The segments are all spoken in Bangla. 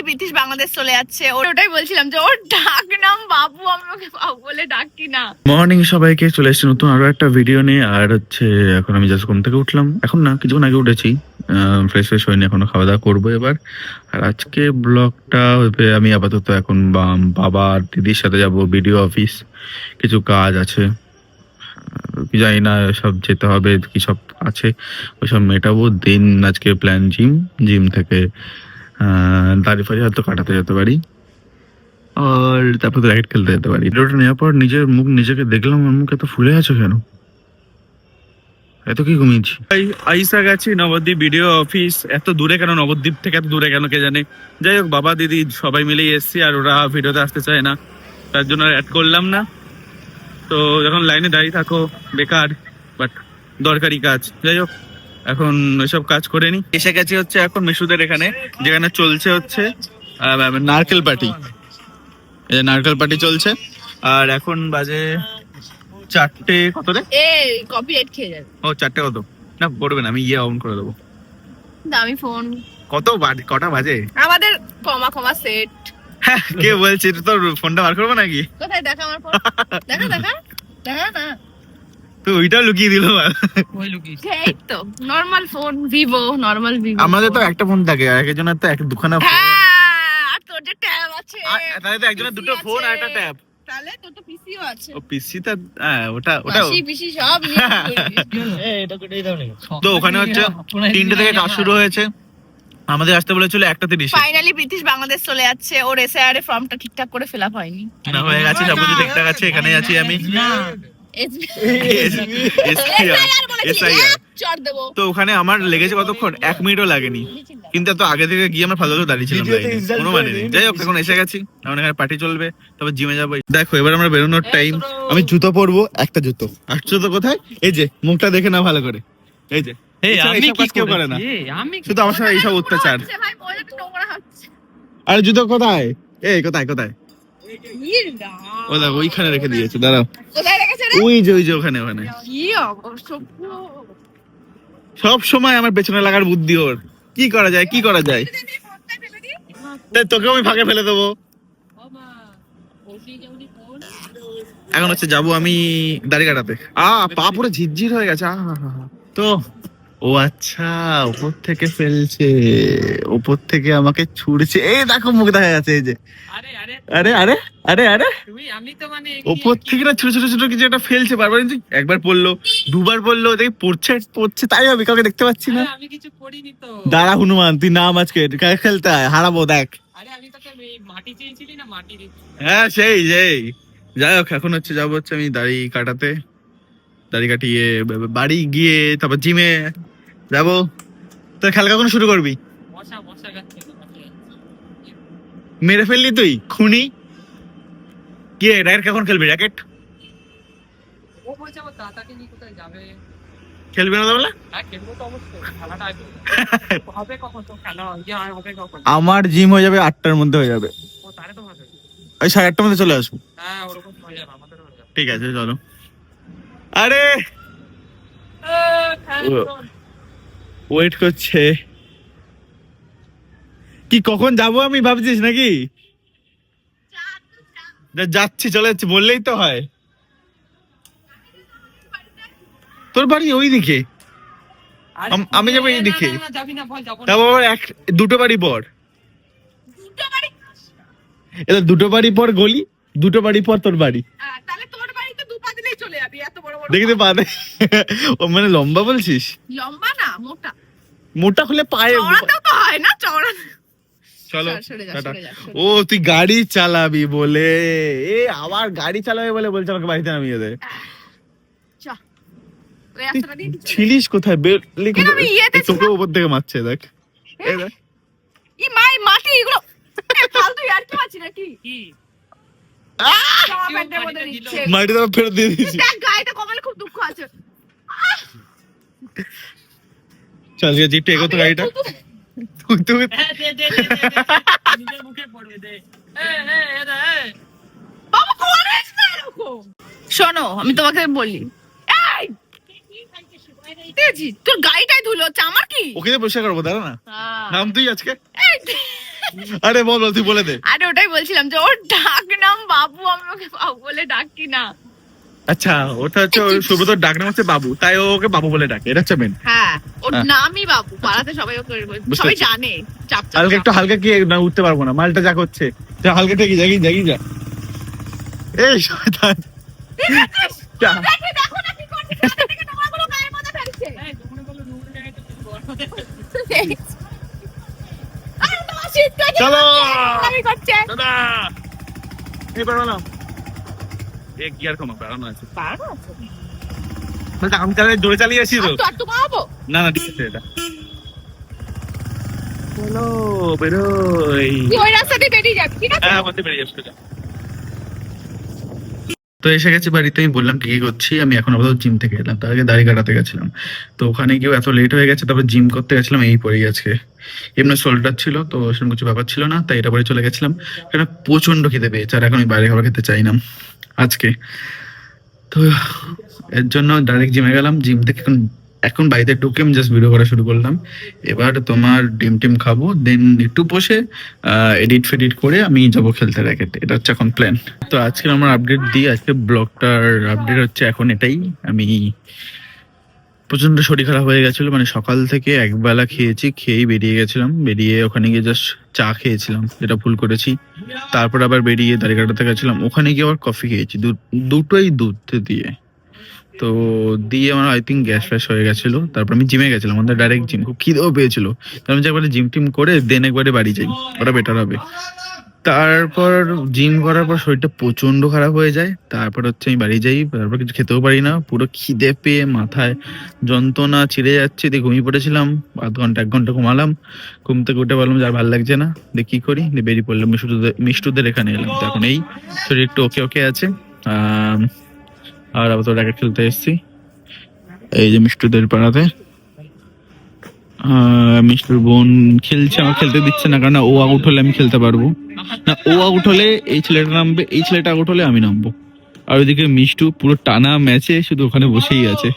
ফাইনালি প্রীতিশ বাংলাদেশ চলে যাচ্ছে ওটাই বলছিলাম যে ওর ডাক নাম বাবু, আমি বাবু বলে ডাকি না। মর্নিং সবাইকে, চলে এসেছি নতুন আরও একটা ভিডিও নিয়ে, আর হচ্ছে এখন আমি জাস্ট ঘুম থেকে উঠলাম। এখন না কিছুক্ষণ আগে উঠেছি। ফ্রেশ ফ্রেশ হয়নি, এখনও খাওয়া দাওয়া করব এবার। আর আজকে ব্লগটা হবে আমি আপাতত এখন বাবা আর দিদির সাথে যাব ভিডিও অফিস কিছু কাজ আছে। জানি না সব যেতে হবে, কি সব আছে। ওইসব মেটাবো। দিন আজকে প্ল্যান জিম জিম থেকে দাড়ি ফাড়ি হয়তো কাটাতে যেতে পারি। আর তারপর র্যাকেট খেলতে যেতে পারি। ভিডিওটা নেওয়ার পর নিজের মুখ নিজেকে দেখলাম, আমার মুখ এত ফুলে আছে কেন? এত কি ঘুমিয়েছি? আইসা গেছি নবদ্বীপ ভিডিও অফিস। এত দূরে কেন, নবদ্বীপ থেকে এত দূরে কেন, কে জানে? যাই হোক, বাবা, দিদি, সবাই মিলেই এসছি, আর ওরা ভিডিওতে আসতে চায় না। তার জন্য অ্যাড করলাম না। তো যখন লাইনে দাঁড়িয়ে থাকো, বেকার বাট দরকারি কাজ। যাই হোক এখন ওইসব কাজ করে নি। এসে গেছি হচ্ছে এখন মিশুদের এখানে যেখানে চলছে হচ্ছে নারকেল পার্টি। এই নারকেল পার্টি চলছে আর এখন বাজে চারটে কত রে? এ কপি খেয়ে যাবে। ও চারটে কত? না পড়বে না আমি ইয়ে অন করে দেবো। দামি ফোন কত বাজে কটা বাজে? আমাদের কমা কমা সেট হ্যাঁ, কে বলছে এটা তোর ফোনটা বার করব নাকি? কোথায়? দেখা আমার ফোন দেখা দেখা। দেখা না। তো ওইটাও লুকিয়ে দিল এই তো normal phone Vivo normal Vivo আমাদের তো একটা ফোন থাকে আর একজনের তো এক দুখানা ফোন হ্যাঁ আর তোর যে ট্যাব আছে তাহলে তো একজনের দুটো ফোন আর একটা ট্যাব তাহলে তোর তো পিসিও আছে। ও পিসি হ্যাঁ ওটা ওটা পিসি সব তো ওখানে হচ্ছে তিনটে থেকে কাজ শুরু হয়েছে। আমাদের আসতে বলেছিল একটা তিরিশ। ফাইনালি প্রীতিশ বাংলাদেশ চলে যাচ্ছে। ওর এসআইআর এর ফর্মটা ঠিকঠাক করে ফিল আপ হয়নি। না হয়ে গেছে সব কিছু ঠিকঠাক আছে এখানেই আছি আমি। তো ওখানে আমার লেগেছে কতক্ষণ? এক মিনিটও লাগেনি। কিন্তু এত আগে থেকে গিয়ে আমরা ফালতু দাঁড়িয়ে ছিলাম কোনো মানে নেই। যাই হোক এখন এসে গেছি। এখন এখানে পার্টি চলবে। তবে জিমে যাব। দেখো এবার আমরা বেরোনোর টাইম আমি জুতো পরবো একটা জুতো। আসছো তো কোথায়? এই যে মুখটা দেখে না ভালো করে। এই যে। এই আমি কি কেউ করে না। শুধু আমার সাথে এইসব অত্যাচার। আরে জুতো কোথায়? এই কোথায় কোথায়। ও দেখো ওইখানে রেখে দিয়েছে দাঁড়াও। ওই যে ওই যে ওখানে ওখানে। কি সব সময় আমার পেছনে লাগার বুদ্ধি ওর। কি করা যায় কি করা যায়? তাই তোকে আমি ফাঁকে ফেলে দেবো। এখন হচ্ছে যাব আমি দাড়ি কাটাতে। আ পা পুরো ঝিরঝির হয়ে গেছে হা। তো ও আচ্ছা উপর থেকে ফেলছে। উপর থেকে আমাকে ছুড়ছে। এই দেখো মুখ দেখা যাচ্ছে এই যে। আরে আরে। আরে আরে মানে ওপর থেকে না ছোট ছোট ছোট কিছু একটা ফেলছে। বারবার কিন্তু একবার পড়ল দুবার পড়ল দেখি পড়ছে পড়ছে তাই আমি কাউকে দেখতে পাচ্ছি না। আমি কিছু করিনি তো। দাঁড়া হনুমান তুই নাম আজকে খেলতে হয়? হারাবো দেখ। আরে আমি মাটি চেয়েছিলি না মাটি হ্যাঁ সেই সেই। যাই হোক এখন হচ্ছে যাব হচ্ছে আমি দাড়ি কাটাতে। দাড়ি কাটিয়ে বাড়ি গিয়ে তারপর জিমে যাব। তোর খেলা কখন শুরু করবি? মেরে ফেললি তুই খুনি? কি র্যাকেট কখন খেলবি র্যাকেট খেলবি না তাহলে? হ্যাঁ খেলব তো অবশ্যই খেলাটা আগে হবে। কখন? তো খেলা হবে কখন? আমার জিম হয়ে যাবে আটটার মধ্যে হয়ে যাবে। ওই সাড়ে আটটার মধ্যে চলে আসব। হ্যাঁ ওরকম যাবে আমাদের যাবে। ঠিক আছে চলো। আরে! ওয়েট করছে। কি কখন যাব আমি ভাবছিস নাকি? যাচ্ছি চলে যাচ্ছি বললেই তো হয়। তোর বাড়ি ওই দিকে আমি যাব বল যাব তারপর আবার এক দুটো বাড়ি পর। দুটো বাড়ি এটা দুটো বাড়ি পর গলি দুটো বাড়ি পর তোর বাড়ি। আহ, তাহলে তোর বাড়িতে পা চলে যাবি এত বড় বড় দেখি তো পা ও মানে লম্বা বলছিস? লম্বা না মোটা। মোটা হলে পায়ে চওড়াতেও তো হয় না চওড়া। চলো ও তুই গাড়ি চালাবি বলে। এ আবার গাড়ি চালাবে বলে বলছে আমাকে বাড়িতে নামিয়ে দে। ছিলিস কোথায়? বেরলি তোকে উপর থেকে মারছে দেখ। এই ই মাই মাটি এগুলো। ফালতু আর কি মাছি নাকি? কি? জামা প্যান্টের মধ্যে দিচ্ছে। মাটি তো ফেরত দিয়ে দিয়েছি। গাড়িটা কমালে খুব দুঃখ আছে। চল একটু এগোতো গাড়িটা। শোনো আমি তোমাকে বলি। এই! তোর গাড়িটাই ধুলো হচ্ছে আমার কি? ওকে পরিষ্কার করব দাঁড়া না। নাম তুই আজকে? আরে বল বল, তুই বলে দে। আরে ওটাই বলছিলাম যে ওর ডাক নাম বাবু আমি ওকে বাবু বলে ডাকি না। আচ্ছা ওটা হচ্ছে ওই সুব্রতর ডাক নাম হচ্ছে বাবু তাই ওকে বাবু বলে ডাকে এটা হচ্ছে মেন হ্যাঁ ওর হ্যাঁ। নামই বাবু পাড়াতে সবাই ওকে সবাই জানে হালকা একটু হালকা কি না উঠতে পারব না মালটা যা করছে। যা হালকা থেকে জাগি জাগি যা এই শয়তান। চলো। আমি করছে দাদা এই পারো না এক গিয়ার কমা বাড়ানো আছে। পারো আছে। আমি তাহলে জোরে চালিয়ে আসি তো। আর তো না না ঠিক আছে এটা। চলো বেরোই। ওই রাস্তা দিয়ে বেরিয়ে যাবি ঠিক আছে? হ্যাঁ বলতে বেরিয়ে তো এসে গেছি বাড়িতে আমি বললাম কি কি করছি আমি এখন আপাতত জিম থেকে এলাম। তার আগে দাড়ি কাটাতে গেছিলাম। তো ওখানে গিয়েও এত লেট হয়ে গেছে তারপর জিম করতে গেছিলাম এই পরেই আজকে। এমনি শোল্ডার ছিল তো সেরকম কিছু ব্যাপার ছিল না তাই এটা পরে চলে গেছিলাম। কেন প্রচণ্ড খেতে পেয়েছে আর এখন আমি বাইরে খাবার খেতে চাই না। আজকে। তো এর জন্য ডাইরেক্ট জিমে গেলাম। জিম থেকে এখন এখন বাড়িতে ঢুকে আমি জাস্ট ভিডিও করা শুরু করলাম। এবার তোমার ডিম টিম খাব দেন একটু বসে এডিট ফেডিট করে আমি যাব খেলতে র্যাকেট এটা হচ্ছে এখন প্ল্যান তো আজকে আমার আপডেট দিই। আজকে ব্লগটার আপডেট হচ্ছে এখন এটাই। আমি প্রচণ্ড শরীর খারাপ হয়ে গেছিল মানে সকাল থেকে একবেলা খেয়েছি, খেয়েই বেরিয়ে গেছিলাম। বেরিয়ে ওখানে গিয়ে জাস্ট চা খেয়েছিলাম, যেটা ভুল করেছি। তারপর আবার বেরিয়ে দাড়ি কাটাতে গেছিলাম। ওখানে গিয়ে আবার কফি খেয়েছি দুটোই দুধ দিয়ে। তো দিয়ে আমার আই থিঙ্ক গ্যাস ফ্যাস হয়ে গেছিল, তারপর আমি জিমে গেছিলাম, আমাদের ডাইরেক্ট জিম খুব খিদেও পেয়েছিল। আমি যে একবারে জিম টিম করে দেন একবারে বাড়ি যাই, ওটা বেটার হবে। তারপর জিম করার পর শরীরটা প্রচণ্ড খারাপ হয়ে যায়। তারপর হচ্ছে আমি বাড়ি যাই, তারপর কিছু খেতেও পারি না। পুরো খিদে পেয়ে মাথায় যন্ত্রণা ছিঁড়ে যাচ্ছে। দিয়ে ঘুমিয়ে পড়েছিলাম, আধ ঘণ্টা, এক ঘণ্টা ঘুমালাম। ঘুম থেকে উঠে বললাম যে আর ভালো লাগছে না। দিয়ে কি করি? দিয়ে বেরিয়ে পড়লাম মিষ্টুদের মিষ্টুদের এখানে এলাম। তো এখন এই শরীর একটু ওকে ওকে আছে। আর আবার তো র্যাকেট খেলতে এসেছি। এই যে মিষ্টুদের পাড়াতে। মিষ্টুর বোন খেলছে, আমার খেলতে দিচ্ছে না, কারণ ও আউট হলে আমি খেলতে পারব। না, ও আউট হলে, এই ছেলেটা নামবে, এই ছেলেটা আউট হলে আমি নামবো। আর ওইদিকে মিষ্টু পুরো টানা ম্যাচে শুধু ওখানে বসেই আছে।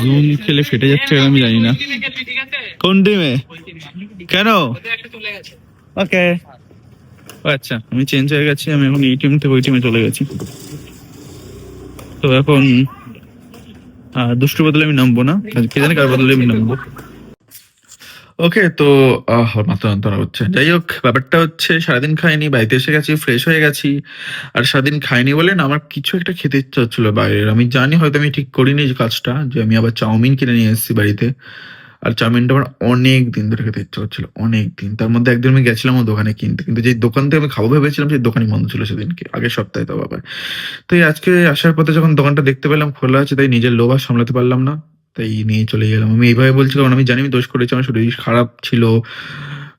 জুম খেলে ফেটে যাচ্ছে আমি জানি না। কোন টিমে? কেন? ওকে। আচ্ছা আমি চেঞ্জ হয়ে গেছি, আমি এখন এই টিম থেকে ওই টিমে চলে গেছি। তো এখন দুষ্টুর বদলে আমি নামবো না। কে জানি কার বদলে আমি নামবো। ওকে তো আহ, মাথা যন্ত্রণা হচ্ছে। যাই হোক ব্যাপারটা হচ্ছে সারাদিন খাইনি বাড়িতে এসে গেছি ফ্রেশ হয়ে গেছি। আর সারাদিন খাইনি বলে না আমার কিছু একটা খেতে ইচ্ছা হচ্ছিল বাইরের। আমি জানি হয়তো আমি ঠিক করিনি যে কাজটা যে আমি আবার চাউমিন কিনে নিয়ে এসেছি বাড়িতে। আর চাউমিনটা আমার অনেক দিন ধরে খেতে ইচ্ছা হচ্ছিল অনেক দিন। তার মধ্যে একদিন আমি গেছিলাম ও দোকানে কিনতে কিন্তু যে দোকান থেকে আমি খাব ভেবেছিলাম সেই দোকানই বন্ধ ছিল সেদিনকে আগের সপ্তাহে তো আবার। তো এই আজকে আসার পথে যখন দোকানটা দেখতে পেলাম খোলা আছে তাই নিজের লোভ সামলাতে পারলাম না। তাই নিয়ে চলে গেলাম। আমি এইভাবে বলছি কারণ আমি জানি আমি দোষ করেছি, আমার শরীর খারাপ ছিল,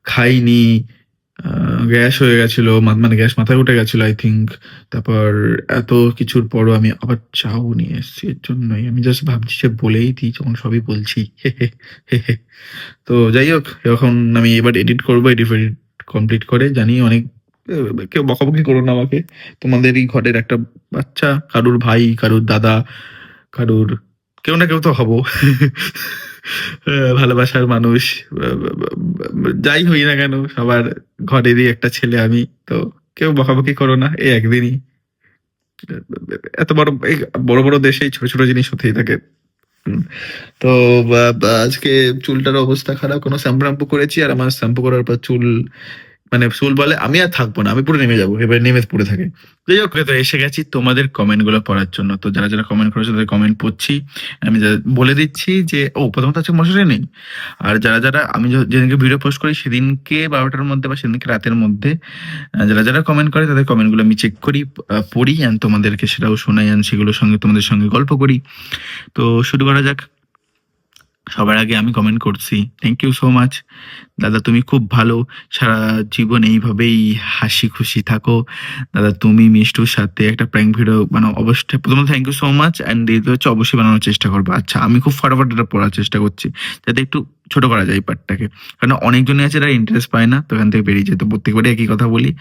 খাইনি গ্যাস হয়ে গেছিল মানে গ্যাস মাথায় উঠে গেছিল আই থিঙ্ক তারপর এত কিছুর পরও আমি আবার চাও নিয়ে এসেছি, এর জন্যই। আমি জাস্ট ভাবছি যে বলেই দিই, যখন সবই বলছি। তো যাই হোক, এখন আমি এবার এডিট করব এডিট এডিট কমপ্লিট করে। জানি অনেক কেউ বকাবকি করো না আমাকে। তোমাদেরই ঘরের একটা বাচ্চা, কারুর ভাই, কারুর দাদা, কারুর কেউ না কেউ তো হব। ভালোবাসার মানুষ, যাই হই না কেন, সবার ঘরেরই একটা ছেলে আমি, তো কেউ বকাবকি করো না এই একদিনই। এত বড়, এই বড় বড় দেশে ছোট ছোট জিনিস হতেই থাকে। তো আজকে চুলটার অবস্থা খারাপ, কোনো শ্যাম্পু করেছি, আর আমার শ্যাম্পু করার পর চুল মানে চুল বলে, আমি আর থাকব না, আমি পুরো নেমে যাব। এবার নেমে পড়ে থাকে। যাই হোক তো এসে গেছি তোমাদের কমেন্টগুলো পড়ার জন্য। তো যারা যারা কমেন্ট করেছ তাদের কমেন্ট পড়ছি। আমি বলে দিচ্ছি যে, ও, প্রথমত আজকে মশারি নেই। আর যারা যারা, আমি যেদিনকে ভিডিও পোস্ট করি, সেদিনকে বারোটার মধ্যে বা সেদিনকে রাতের মধ্যে যারা যারা কমেন্ট করে তাদের কমেন্টগুলো আমি চেক করি পড়ি অ্যান্ড তোমাদেরকে সেটাও শোনাই অ্যান্ড সেগুলোর সঙ্গে তোমাদের সঙ্গে গল্প করি। তো শুরু করা যাক। সবার আগে আমি কমেন্ট করছি। থ্যাংক ইউ সো মাচ দাদা, তুমি খুব ভালো। সারা জীবন এইভাবেই হাসি খুশি থাকো। দাদা, তুমি মিষ্টুর সাথে একটা প্র্যাঙ্ক ভিডিও বানাও। অবশ্যই প্রথমে thank you so much and দ্বিতীয় হচ্ছে অবশ্যই বানানোর চেষ্টা করব। আচ্ছা আমি খুব ফটাফট এটা পড়ার চেষ্টা করছি, যাতে একটু ছোট করা যায় পার্টটাকে কারণ অনেকজনই আছে যারা ইন্টারেস্ট পায় না, তো এখান থেকে বেরিয়ে যায়। তো প্রত্যেকবারই একই কথা বলি।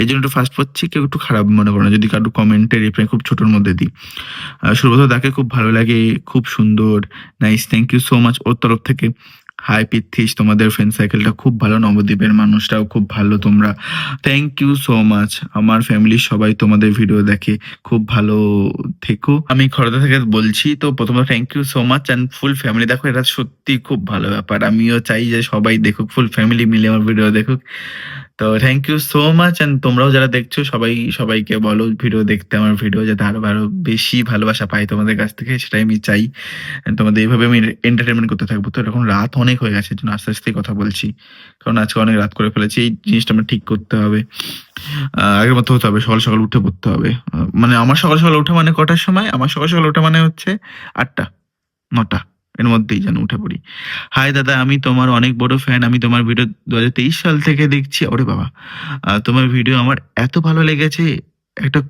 এই জন্য একটু ফার্স্ট পড়ছি, কেউ একটু খারাপ মনে করো না। যদি কারও কমেন্টে রিপ্লাই খুব ছোটোর মধ্যে দিই। সুব্রত তাকে খুব ভালো লাগে, খুব সুন্দর nice thank you so much ওর তরফ থেকে। হাই পিথিস তোমাদের ফ্রেন্ড সার্কেলটা খুব ভালো, নবদ্বীপের মানুষটাও খুব ভালো, তোমরা। থ্যাংক ইউ সো মাচ আমার ফ্যামিলির সবাই তোমাদের ভিডিও দেখে খুব ভালো থেকো। আমি খড়দা থেকে বলছি, তো প্রথমে thank you so much and full family দেখো, এটা সত্যি খুব ভালো ব্যাপার। আমিও চাই যে সবাই দেখুক ফুল ফ্যামিলি মিলে আমার ভিডিও দেখুক। তো thank you so much and তোমরাও যারা দেখছ, সবাই, সবাইকে বলো ভিডিও দেখতে আমার ভিডিও যাতে আরও আরও বেশি ভালোবাসা পাই তোমাদের কাছ থেকে, সেটাই আমি চাই। তোমাদের এইভাবে আমি এন্টারটেনমেন্ট করতে থাকব। তো এখন রাত অনেক হয়ে গেছে জন্য আস্তে আস্তে কথা বলছি। কারণ আজকে অনেক রাত করে ফেলেছি, এই জিনিসটা আমার ঠিক করতে হবে। আগের মতো হতে হবে, সকাল সকাল উঠে পড়তে হবে। মানে আমার সকাল সকাল ওঠা মানে কটার সময়? আমার সকাল সকাল ওঠা মানে হচ্ছে আটটা, নটা। এর মধ্যেই যেন উঠে পড়ি। হাই দাদা, আমি তোমার অনেক বড় ফ্যান আমি তোমার ভিডিও দু হাজার তেইশ সাল থেকে দেখছি। ওরে বাবা তোমার ভিডিও আমার এত ভালো লেগেছে। একটা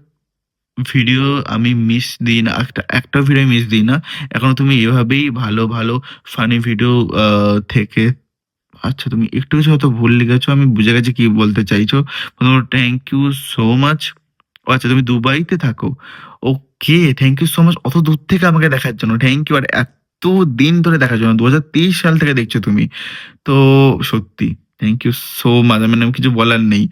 ভিডিও আমি মিস দিই না, একটা একটা ভিডিও মিস দিই না। এখন তুমি এভাবেই ভালো ভালো ফানি ভিডিও থেকে আচ্ছা তুমি একটু কিছু হয়তো ভুল লিখেছো, আমি বুঝে গেছি কি বলতে চাইছো। প্রথমত থ্যাংক ইউ সো মাচ ও আচ্ছা তুমি দুবাইতে থাকো। Okay thank you so much অত দূর থেকে আমাকে দেখার জন্য। থ্যাংক ইউ আর এত দিন ধরে দেখার জন্য দু হাজার তেইশ সাল থেকে দেখছ তুমি। তো সত্যি থ্যাংক ইউ সো মাচ মানে কিছু বলার নেই।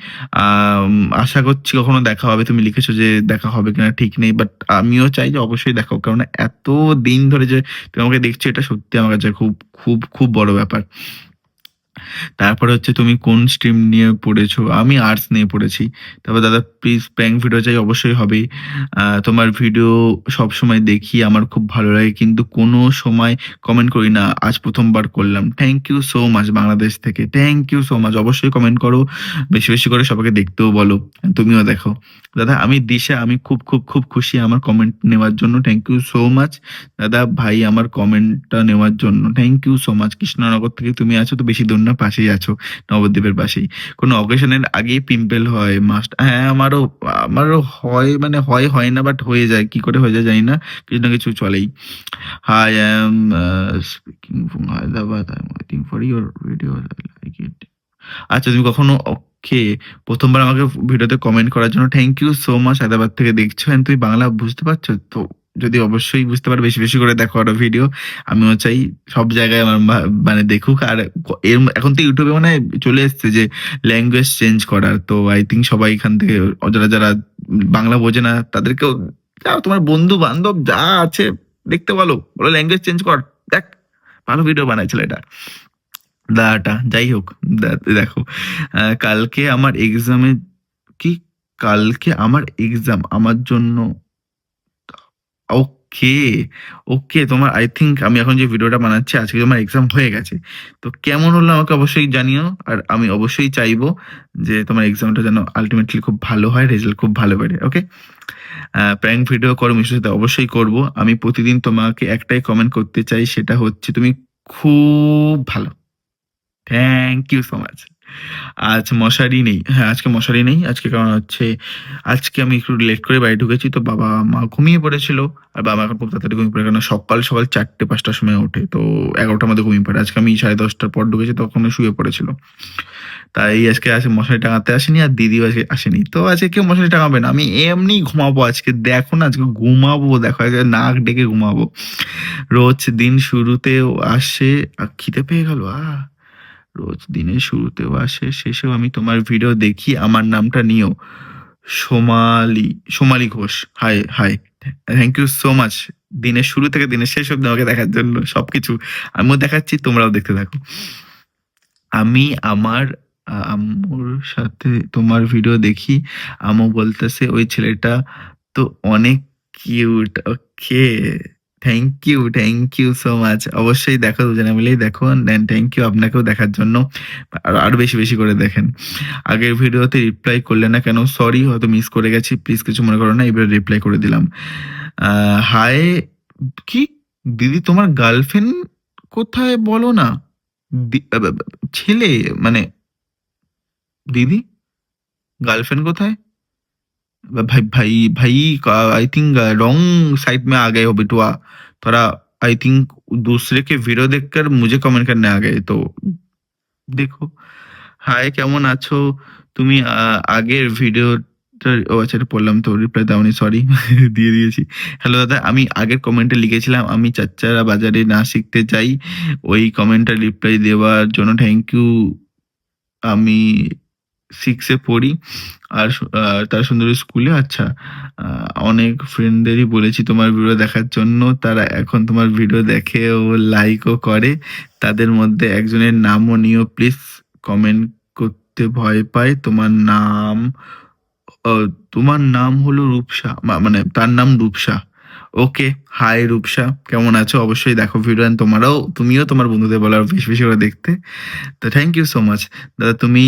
আশা করছি কখনো দেখা হবে। তুমি লিখেছো যে দেখা হবে কিনা ঠিক নেই বাট আমিও চাই যে অবশ্যই দেখো কারণ এত দিন ধরে যে তুমি আমাকে দেখছ, এটা সত্যি আমার কাছে খুব খুব খুব বড় ব্যাপার। তারপরে হচ্ছে তুমি কোন স্ট্রিম নিয়ে পড়েছো? আমি আর্টস নিয়ে পড়েছি। তারপর দাদা প্লিজ প্র্যাঙ্ক ভিডিও চাই অবশ্যই হবে তোমার ভিডিও সব সময় দেখি, আমার খুব ভালো লাগে। কিন্তু কোনো সময় কমেন্ট করি না। আজ প্রথমবার করলাম। Thank you so much Bangladesh থেকে। থ্যাংক ইউ সো মাচ অবশ্যই কমেন্ট করো। বেশি বেশি করে সবাইকে দেখতেও বলো। তুমিও দেখো। দাদা, আমি দিশা, আমি খুব খুব খুব খুশি আমার কমেন্ট নেওয়ার জন্য। থ্যাংক ইউ সো মাচ দাদা, ভাই, আমার কমেন্টটা নেওয়ার জন্য। Thank you so much Krishnanagar থেকে তুমি আছো, তো বেশি দূর না, পাশেই আছো, নবদ্বীপের পাশেই। কোনো অকেশনের আগেই পিম্পল হয় মাস্ট হ্যাঁ আমারও আমারও হয় মানে হয় হয় না বাট হয়ে যায়, কি করে হয়ে যায় জানি না, কিছু না কিছু চলেই। Hi I am speaking from Hyderabad I am waiting for your video like it আচ্ছা তুমি কখনো ওকে প্রথমবার আমাকে ভিডিওতে কমেন্ট করার জন্য thank you so much Hyderabad থেকে দেখছ, and তুমি বাংলা বুঝতে পারছ, তো যদি অবশ্যই বুঝতে পারো, বেশি বেশি করে দেখো আরও ভিডিও আমিও চাই সব জায়গায় আমার মানে দেখুক। আর এর এখন তো ইউটিউবে মানে চলে এসছে যে ল্যাঙ্গুয়েজ চেঞ্জ করার। তো আই থিঙ্ক সবাই এখান থেকে যারা যারা বাংলা বোঝে না, তাদেরকেও যা তোমার বন্ধু বান্ধব যা আছে দেখতে বলো। বলো ল্যাঙ্গুয়েজ চেঞ্জ কর। দেখ, ভালো ভিডিও বানায় ছেলেটা দাটা যাই হোক দেখো। কালকে আমার এক্সামে কি? কালকে আমার এক্সাম আমার জন্য ওকে ওকে তোমার আই থিঙ্ক আমি এখন যে ভিডিওটা বানাচ্ছি, আজকে তোমার এক্সাম হয়ে গেছে। তো কেমন হলো আমাকে অবশ্যই জানিও, আর আমি অবশ্যই চাইব যে তোমার এক্সামটা যেন আলটিমেটলি খুব ভালো হয় রেজাল্ট খুব ভালো বেড়ে ওকে প্র্যাঙ্ক ভিডিও করো, মিশুর সাথে অবশ্যই করব। আমি প্রতিদিন তোমাকে একটাই কমেন্ট করতে চাই, সেটা হচ্ছে তুমি খুব ভালো। থ্যাংক ইউ সো মাচ আজ মশারি নেই। হ্যাঁ আজকে মশারি নেই। আজকে কারণ হচ্ছে, আজকে আমি একটু লেট করে বাড়ি ঢুকেছি, তো বাবা মা ঘুমিয়ে পড়েছিল। আর বাবা এখন খুব তাড়াতাড়ি ঘুমিয়ে পড়ে, কারণ সকাল সকাল চারটে, পাঁচটার সময় ওঠে। তো এগারোটার মধ্যে ঘুমিয়ে পড়ে। আজকে আমি সাড়ে দশটার পর ঢুকেছি, তখন শুয়ে পড়েছিল। তাই আজকে আসে মশারি টাঙাতে আসেনি, আর দিদিও আজকে আসেনি। তো আজকে কেউ মশারি টাঙাবে না। আমি এমনি ঘুমাবো আজকে। দেখো না, আজকে ঘুমাবো। দেখো, আজকে নাক ডেকে ঘুমাবো। রোজ দিন শুরুতেও আসে খিদে পেয়ে গেল আ রোজ দিনের শুরুতেও আসে, শেষেও আমি তোমার ভিডিও দেখি। আমার নামটা নিও। Somali Somali Ghosh. Hi hi thank you so much দিনের শুরু থেকে দিনের শেষ অব্দি আমাকে দেখার জন্য সবকিছু আমিও দেখাচ্ছি, তোমরাও দেখতে থাকো। আমি আমার, আম্মুর সাথে তোমার ভিডিও দেখি। আম্মু বলতেছে, ওই ছেলেটা তো অনেক cute okay thank you thank you so much অবশ্যই দেখো দুজনে মিলেই দেখো অ্যান্ড থ্যাংক ইউ আপনাকেও দেখার জন্য। আরও বেশি বেশি করে দেখেন। আগের ভিডিওতে রিপ্লাই করলে না কেন? সরি হয়তো মিস করে গেছি। প্লিজ কিছু মনে করো না, এবার রিপ্লাই করে দিলাম। হাই কি? দিদি, তোমার গার্লফ্রেন্ড কোথায় বলো না? ছেলে মানে দিদি? গার্লফ্রেন্ড কোথায়? ब- भाई भाई भाई आई थिंक रॉन्ग साइड में आ गए हो बिटुआ थोड़ा आई थिंक दूसरे के वीडियो देखकर मुझे कमेंट करने आ गए तो দেখো হাই কেমন আছো তুমি আহ, আগের ভিডিও কমেন্টটা ও আচ্ছা এটা পড়লাম তো রিপ্লাই দাওনি সরি দিয়ে দিয়েছি হ্যালো দাদা আমি আগের কমেন্টে লিখেছিলাম আমি চাচ্চারা বাজারে না শিখতে চাই ওই কমেন্টটা রিপ্লাই দেওয়ার জন্য থ্যাংক ইউ আমি সিক্সে পড়ি। আর তার সুন্দরী স্কুলে আচ্ছা অনেক ফ্রেন্ডদেরই বলেছি তোমার ভিডিও দেখার জন্য। তারা এখন তোমার ভিডিও দেখে ও লাইকও করে। তাদের মধ্যে একজনের নামও নিও প্লিজ কমেন্ট করতে ভয় পায়। তোমার নাম তোমার নাম হলো রূপসা মানে তার নাম রূপসা। ওকে হাই রূপসা কেমন আছো? অবশ্যই দেখো ভিডিও তোমারও, তুমিও তোমার বন্ধুদের বলো আরও বেশি বেশি করে দেখতে। তো থ্যাংক ইউ সো মাচ দাদা, তুমি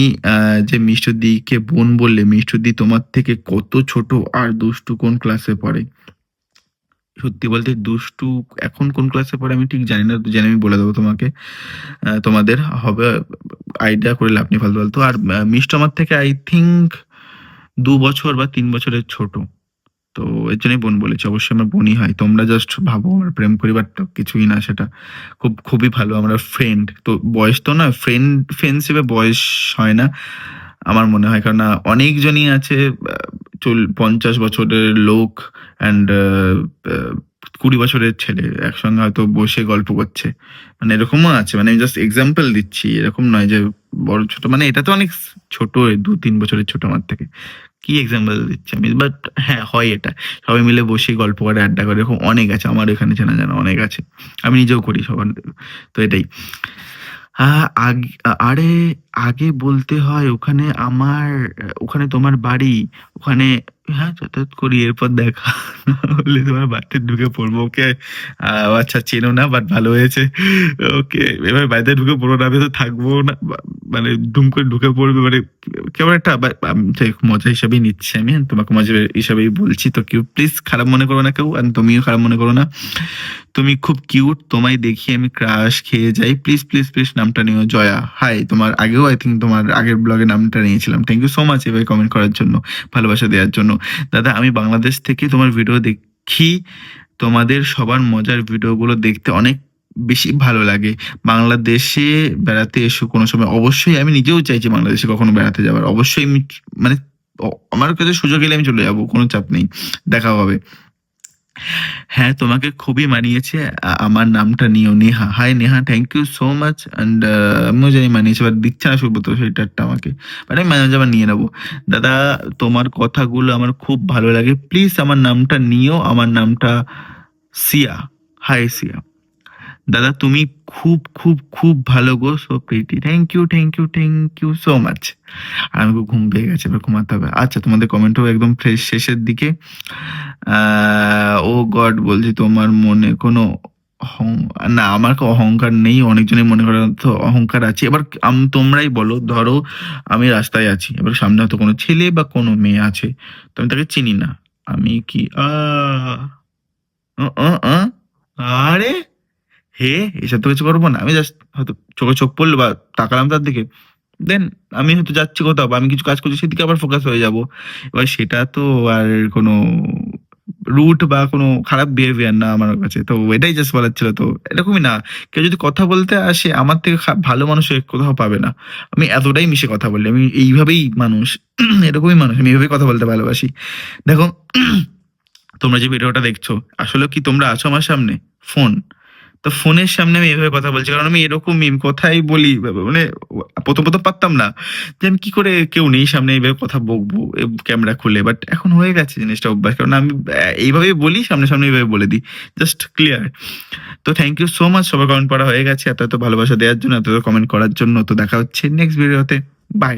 যে মিষ্টুদিকে বোন বললে মিষ্টুদি তোমার থেকে কত ছোট আর দুষ্টু কোন ক্লাসে পড়ে? সত্যি বলতে দুষ্টু এখন কোন ক্লাসে পড়ে আমি ঠিক জানি না, জেনে আমি বলে দেবো তোমাকে। তোমাদের হবে আইডিয়া করে লাভ নেই ফালতু ফালতু। আর মিষ্টু আমার থেকে আই থিঙ্ক দু বছর বা তিন বছরের ছোট। তো এর জন্যই বোন বলেছি, অবশ্যই আমার বোনই হয়। তোমরা জাস্ট ভাবো, আমরা প্রেম করি বাট কিছুই না সেটা। খুব, খুবই ভালো, আমরা ফ্রেন্ড তো বয়স তো না ফ্রেন্ড ফ্রেন্ডশিপে বয়স হয় না, আমার মনে হয়। কারণ অনেকজনই আছে চল, পঞ্চাশ বছরের লোক অ্যান্ড কুড়ি বছরের ছেলে একসঙ্গে হয়তো বসে গল্প করছে। মানে এরকমও আছে মানে আমি জাস্ট এক্সাম্পল দিচ্ছি। এরকম নয় যে বড় ছোট মানে এটা তো অনেক ছোট দু তিন বছরের ছোট আমার থেকে। কি এক্সাম্পল দিচ্ছি আমি? বাট হ্যাঁ হয় এটা। সবাই মিলে বসে গল্প করে, আড্ডা করে। এরকম অনেক আছে। আমার এখানে চেনা জানা অনেক আছে। আমি নিজেও করি সবার। তো এটাই। আরে আগে বলতে হয়, ওখানে আমার, ওখানে তোমার বাড়ি। ওখানে হ্যাঁ যাতায়াত করি, এরপর দেখা। বললে তোমার বাড়িতে ঢুকে পড়ব। ওকে আচ্ছা চেনো না বাট ভালো হয়েছে। ওকে, এবার বাড়িতে ঢুকে পড়ব, না আমি তো থাকব না। মানে দুম করে ঢুকে পড়বে মানে কেমন একটা মজা হিসাবেই নিচ্ছি আমি। তোমাকে মজা হিসাবেই বলছি। তো কেউ প্লিজ খারাপ মনে করো না কেউ আর তুমিও খারাপ মনে করো না। তুমি খুব কিউট তোমায় দেখি আমি ক্রাশ খেয়ে যাই। প্লিজ প্লিজ প্লিজ নামটা নিও, জয়া। হাই তোমার আগেও আই থিঙ্ক তোমার আগের ব্লগে নামটা নিয়েছিলাম। থ্যাংক ইউ সো মাচ এভাবে কমেন্ট করার জন্য, ভালোবাসা দেওয়ার জন্য। দাদা, আমি বাংলাদেশ থেকে তোমার ভিডিও দেখি। তোমাদের সবার মজার ভিডিওগুলো দেখতে অনেক বেশি ভালো লাগে। বাংলাদেশে বেড়াতে এসো কোনো সময়। অবশ্যই আমি নিজেও চাইছি বাংলাদেশে কখনো বেড়াতে যাবার অবশ্যই আমি মানে আমার কাছে সুযোগ এলে আমি চলে যাব, কোনো চাপ নেই। দেখা হবে। হ্যাঁ তোমাকে খুবই মানিয়েছে। আমার নামটা নিও, Neha. Hi Neha thank you so much and আমিও জানি মানিয়েছে বাট দিচ্ছে না সুব্রত সেইটারটা আমাকে। বাট আমি মাঝে মাঝে নিয়ে নেব। দাদা, তোমার কথাগুলো আমার খুব ভালো লাগে। প্লিজ আমার নামটা নিও। আমার নামটা সিয়া। হাই সিয়া। দাদা, তুমি খুব খুব খুব ভালো গো so Preeti thank you thank you thank you so much আর আমি ঘুম পেয়ে গেছে, এবার ঘুমাতে হবে। আচ্ছা তোমাদের কমেন্টও একদম ফ্রেশ শেষের দিকে। ও গড বলছি তোমার মনে কোনো না, আমার অহংকার নেই অনেকজনের মনে করেন তো অহংকার আছে। এবার আম- তোমরাই বলো, ধরো আমি রাস্তায় আছি, এবার সামনে হয়তো কোনো ছেলে বা কোনো মেয়ে আছে, তো আমি তাকে চিনি না। আমি কি আরে হে, এসব তো কিছু করব না। আমি জাস্ট হয়তো চোখে চোখ পড়ল বা তাকালাম তার দিকে। দেন আমি হয়তো যাচ্ছি কোথাও আমি কিছু কাজ করছি, সেদিকে আবার ফোকাস হয়ে যাব। এবার সেটা তো আর কোনো রুট বা কোনো খারাপ বিহেভিয়ার না আমার কাছে। তো এটাই জাস্ট বলার ছিল। তো এরকমই না, কেউ যদি কথা বলতে আসে, আমার থেকে ভালো মানুষ কোথাও পাবে না। আমি এতটাই মিশে কথা বলি। আমি এইভাবেই মানুষ, এরকমই মানুষ। আমি এইভাবেই কথা বলতে ভালোবাসি। দেখো, তোমরা যে ভিডিওটা দেখছ আসলে কি তোমরা আছো আমার সামনে? ফোন তো ফোনের সামনে আমি এভাবে কথা বলছি, কারণ আমি এরকমই কথাই বলি? মানে প্রথম প্রথম পারতাম না যে আমি কি করে কেউ নেই সামনে এইভাবে কথা বকবো ক্যামেরা খুলে। বাট এখন হয়ে গেছে জিনিসটা অভ্যাস, কারণ আমি এইভাবেই বলি সামনে সামনে এইভাবে বলে দিই। জাস্ট ক্লিয়ার তো থ্যাংক ইউ সো মাচ সবার কমেন্ট পড়া হয়ে গেছে। এত এত ভালোবাসা দেওয়ার জন্য, এত কমেন্ট করার জন্য। তো দেখা হচ্ছে নেক্সট ভিডিওতে বাই